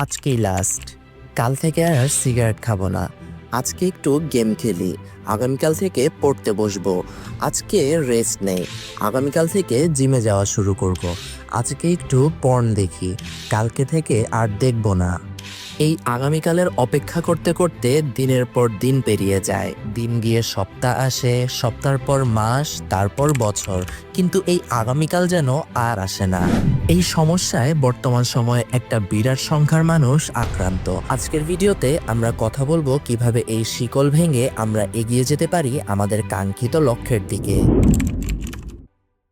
আজকেই লাস্ট কাল থেকে আর সিগারেট খাব না। আজকে একটু গেম খেলি। আগামীকাল থেকে পড়তে বসবো। আজকে রেস্ট নেই। আগামীকাল থেকে জিমে যাওয়া শুরু করব। আজকে একটু পর্ন দেখি। কালকে থেকে আর দেখব না। এই আগামীকালের অপেক্ষা করতে করতে দিনের পর দিন পেরিয়ে যায়। দিন গিয়ে সপ্তাহ আসে সপ্তাহ পর মাস, তারপর বছর। কিন্তু এই আগামীকাল যেন আর আসে না। এই সমস্যায় বর্তমান সময়ে একটা বিরাট সংখ্যার মানুষ আক্রান্ত। আজকের ভিডিওতে আমরা কথা বলব কীভাবে এই শিকল ভেঙে আমরা এগিয়ে যেতে পারি আমাদের কাঙ্ক্ষিত লক্ষ্যের দিকে।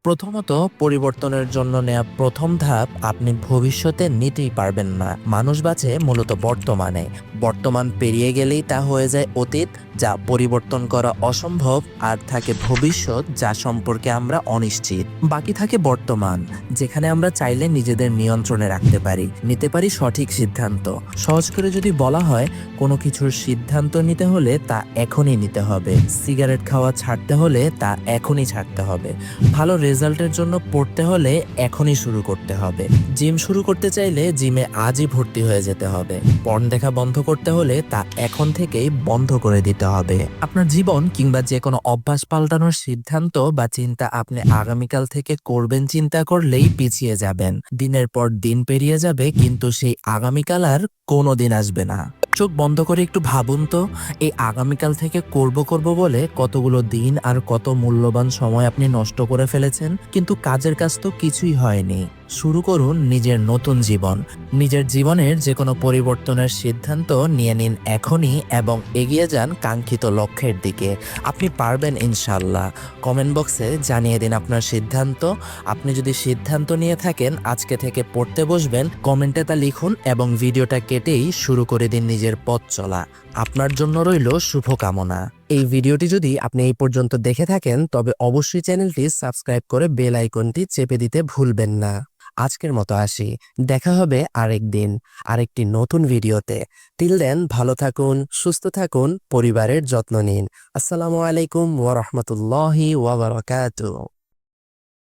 প্রথমত পরিবর্তনের জন্য নেয়া প্রথম ধাপ আপনি ভবিষ্যতে নিতেই পারবেন না। মানুষ বাঁচে মূলত বর্তমানে। বর্তমান পেরিয়ে গেলেই তা হয়ে যায় অতীত যা পরিবর্তন করা অসম্ভব আর থাকে ভবিষ্যৎ যা সম্পর্কে আমরা অনিশ্চিত। বাকি থাকে বর্তমান, যেখানে আমরা চাইলে নিজেদের নিয়ন্ত্রণে রাখতে পারি, নিতে পারি সঠিক সিদ্ধান্ত। সহজ করে যদি বলা হয়, কোনো কিছুর সিদ্ধান্ত নিতে হলে তা এখনই নিতে হবে। সিগারেট খাওয়া ছাড়তে হলে তা এখনই ছাড়তে হবে। ভালো রেজাল্টের জন্য পড়তে হলে এখনই শুরু করতে হবে। জিম শুরু করতে চাইলে জিমে আজই ভর্তি হয়ে যেতে হবে। পর্ন দেখা বন্ধ করতে হলে তা এখন থেকেই বন্ধ করে দিতে হবে। আপনার জীবন কিংবা যে কোনো অভ্যাস পাল্টানোর সিদ্ধান্ত বা চিন্তা আপনি আগামীকাল থেকে করবেন, চিন্তা করলেই পিছিয়ে যাবেন। দিনের পর দিন পেরিয়ে যাবে, কিন্তু সেই আগামীকাল আর কোনো দিন আসবে না। চোখ বন্ধ করে একটু ভাবুন তো, এই আগামীকাল থেকে করব করব বলে কতগুলো দিন আর কত মূল্যবান সময় আপনি নষ্ট করে ফেলেছেন? কিন্তু কাজের কাজ তো কিছুই হয়নি। শুরু করুন নিজের নতুন জীবন। নিজের জীবনের যে কোনো পরিবর্তনের সিদ্ধান্ত নিয়ে নিন এখনই এবং এগিয়ে যান কাঙ্ক্ষিত লক্ষ্যের দিকে। আপনি পারবেন ইনশাল্লাহ কমেন্ট বক্সে জানিয়ে দিন আপনার সিদ্ধান্ত। আপনি যদি সিদ্ধান্ত নিয়ে থাকেন, আজকে থেকে পড়তে বসবেন, কমেন্টে তা লিখুন এবং ভিডিওটা কেটেই শুরু করে দিন নিজের পথ চলা। আপনার জন্য রইল শুভকামনা। এই ভিডিওটি যদি আপনি এই পর্যন্ত দেখে থাকেন, তবে অবশ্যই চ্যানেলটি সাবস্ক্রাইব করে বেল আইকনটি চেপে দিতে ভুলবেন না। আজকের মতো আসি। দেখা হবে আরেক দিন, আরেকটি নতুন ভিডিওতে। তিল দেন ভালো থাকুন, সুস্থ থাকুন, পরিবারের যত্ন নিন। আসসালামু আলাইকুম ওয়া বারাকাতুহু।